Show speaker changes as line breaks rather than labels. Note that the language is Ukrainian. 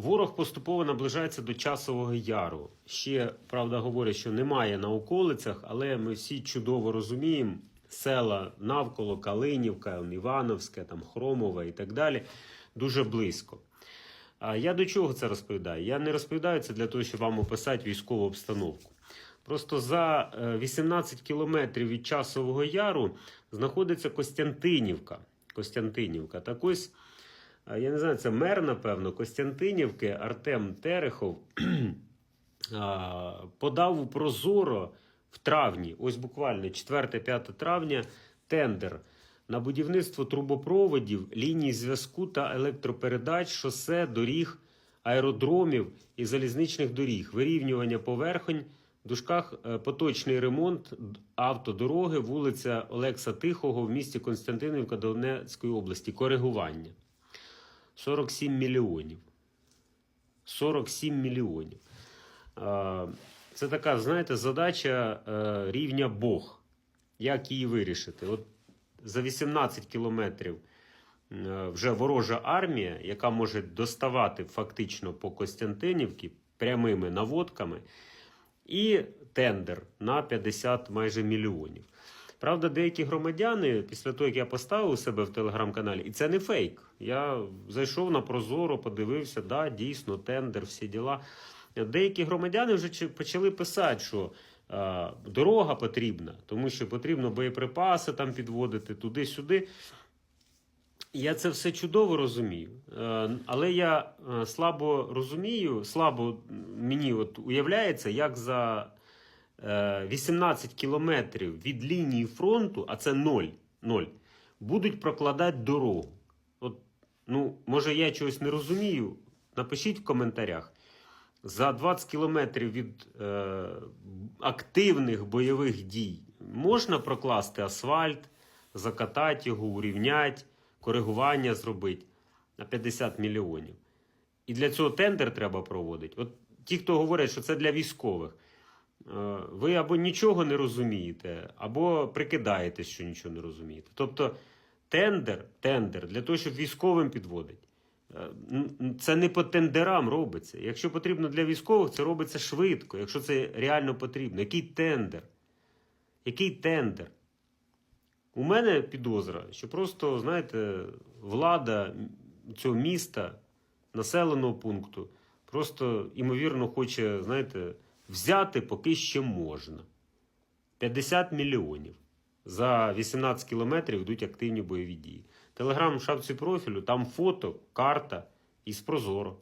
Ворог поступово наближається до часового яру. Ще правда говорять, що немає на околицях, але ми всі чудово розуміємо села навколо Калинівка, Івановське, там Хромове і так далі. Дуже близько. А я до чого це розповідаю? Я не розповідаю це для того, щоб вам описати військову обстановку. Просто за е, 18 кілометрів від часового яру знаходиться Костянтинівка. Костянтинівка. Так ось, е, я не знаю, це мер, напевно, Костянтинівки Артем Терехов подав у Прозоро в травні, ось буквально 4-5 травня, тендер на будівництво трубопроводів, ліній зв'язку та електропередач, шосе, доріг, аеродромів і залізничних доріг, вирівнювання поверхонь, в дужках е, поточний ремонт автодороги, вулиця Олекса Тихого в місті Константинівка Донецької області. Коригування. 47 мільйонів. 47 мільйонів. Це така, знаєте, задача е, рівня Бог. Як її вирішити? От за 18 кілометрів е, вже ворожа армія, яка може доставати фактично по Костянтинівці прямими наводками, і тендер на 50 майже мільйонів. Правда, деякі громадяни, після того, як я поставив себе в телеграм-каналі, і це не фейк. Я зайшов на Прозоро, подивився, да, дійсно, тендер, всі діла. Деякі громадяни вже почали писати, що е, дорога потрібна, тому що потрібно боєприпаси там підводити туди-сюди. Я це все чудово розумію, Е, але я е, слабо розумію, слабо мені от уявляється, як за 18 кілометрів від лінії фронту, а це ноль, ноль, будуть прокладати дорогу. От, ну, може, я чогось не розумію. Напишіть в коментарях. За 20 кілометрів від е, активних бойових дій можна прокласти асфальт, закатати його, урівняти, коригування зробити на 50 мільйонів. І для цього тендер треба проводити. От ті, хто говорять, що це для військових, е, ви або нічого не розумієте, або прикидаєте, що нічого не розумієте. Тобто тендер, тендер для того, щоб військовим підводить. Е, Це не по тендерам робиться. Якщо потрібно для військових, це робиться швидко, якщо це реально потрібно. Який тендер? Який тендер? У мене підозра, що просто, знаєте, влада цього міста, населеного пункту, просто, ймовірно, хоче, знаєте, взяти поки ще можна. 50 мільйонів. За 18 кілометрів йдуть активні бойові дії. Телеграм в шапці профілю, там фото, карта із Прозоро.